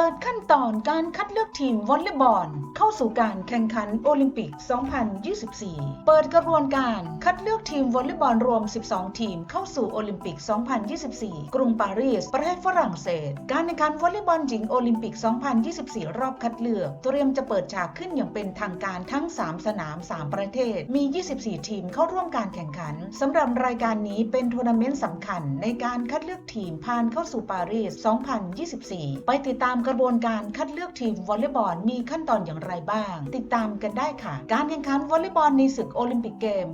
เปิดขั้นตอนการคัดเลือกทีมวอลเลย์บอลเข้าสู่การแข่งขันโอลิมปิก 2024 เปิดกระบวนการคัดเลือกทีมวอลเลย์บอลรวม 12 ทีมเข้าสู่โอลิมปิก 2024 กรุงปารีส ประเทศฝรั่งเศส การแข่งขันวอลเลย์บอลหญิงโอลิมปิก 2024 รอบคัดเลือกเตรียมจะเปิดฉากขึ้นอย่างเป็นทางการทั้ง 3 สนาม 3 ประเทศ มี 24 ทีมเข้าร่วมการแข่งขันสำหรับรายการนี้เป็นทัวร์นาเมนต์สำคัญในการคัดเลือกทีมผ่านเข้าสู่ปารีส 2024 ไปติดตามกระบวนการคัดเลือกทีมวอลเลย์บอลมีขั้นตอนอย่างไรบ้าง ติดตามกันได้ค่ะ การแข่งขันวอลเลย์บอลในศึกโอลิมปิกเกม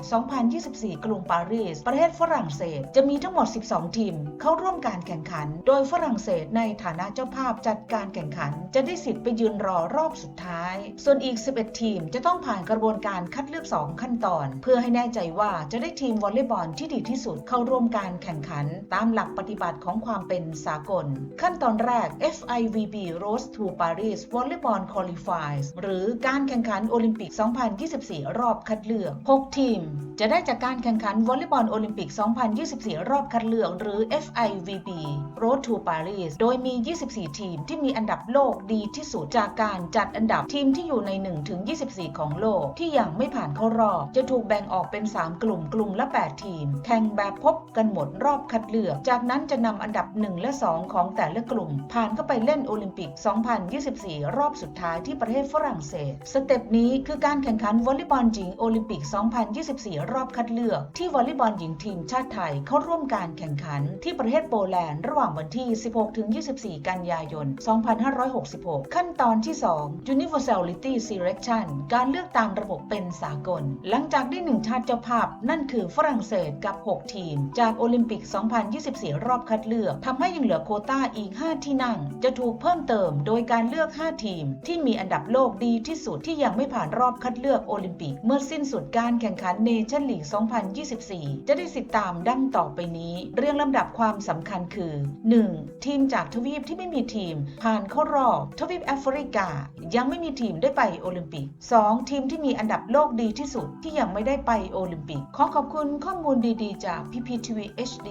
2024 กรุงปารีส ประเทศฝรั่งเศส จะมีทั้งหมด 12 ทีม เข้าร่วมการแข่งขัน โดยฝรั่งเศสในฐานะเจ้าภาพจัดการแข่งขัน จะได้สิทธิ์ไปยืนรอรอบสุดท้าย ส่วนอีก 11 ทีมจะต้องผ่านกระบวนการคัดเลือก 2 ขั้นตอน เพื่อให้แน่ใจว่าจะได้ทีมวอลเลย์บอลที่ดีที่สุดเข้าร่วมการแข่งขัน ตามหลักปฏิบัติของความเป็นสากล ขั้นตอนแรก FIVB Rose to Paris Volleyball Qualifiers หรือการแข่งขันโอลิมปิก 2024 รอบคัดเลือก 6 ทีม จะได้จากการแข่งขันวอลเลย์บอลโอลิมปิก 2024 รอบคัดเลือก หรือ FIVB Road to Paris โดยมี 24 ทีมที่มีอันดับโลกดีที่สุดจากการจัดอันดับทีมที่อยู่ใน 1-24 ของโลกที่ยังไม่ผ่านเข้ารอบ จะถูกแบ่งออกเป็น 3 กลุ่มกลุ่มละ 8 ทีม แข่งแบบพบกันหมดรอบคัดเลือก จากนั้นจะนำอันดับ 1 และ 2 ของแต่ละกลุ่ม ผ่านเข้าไปเล่นโอลิิมปิก 2024 รอบสุดท้ายที่ประเทศฝรั่งเศส สเต็ปนี้คือการแข่งขันวอลเลย์บอลหญิงโอลิมปิก 2024 รอบคัดเลือก ที่วอลเลย์บอลหญิงทีมชาติไทยเข้าร่วมการแข่งขันที่ประเทศโปแลนด์ระหว่างวันที่ 16-24 กันยายน 2566 ขั้นตอนที่ 2 Universality Selection การเลือกตามระบบเป็นสากล หลังจากได้หนึ่งชาติเจ้าภาพ นั่นคือฝรั่งเศสกับ 6 ทีม จากโอลิมปิก 2024 รอบคัดเลือกทำให้ยังเหลือโคต้าอีก 5 ที่นั่ง จะถูกเพิ่มเติมโดยการเลือก 5 ทีม ที่มีอันดับโลกดีที่สุดที่ยังไม่ผ่านรอบคัดเลือกโอลิมปิก เมื่อสิ้นสุดการแข่งขันเนชั่นลีก 2024 จะได้สิทธิตามดังต่อไปนี้ เรียงลำดับความสำคัญคือ 1. ทีมจากทวีปที่ไม่มีทีม ผ่านเข้ารอบทวีปแอฟริกา ยังไม่มีทีมได้ไปโอลิมปิก 2. ทีมที่มีอันดับโลกดีที่สุดที่ยังไม่ได้ไปโอลิมปิก ขอขอบคุณข้อมูลดีๆ จาก PPTV HD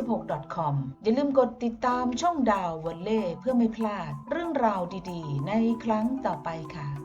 36 com อย่าลืมกดติดตามช่องดาววันเล่เพื่อไม่พลาดเรื่องราวดีๆ ในครั้งต่อไปค่ะ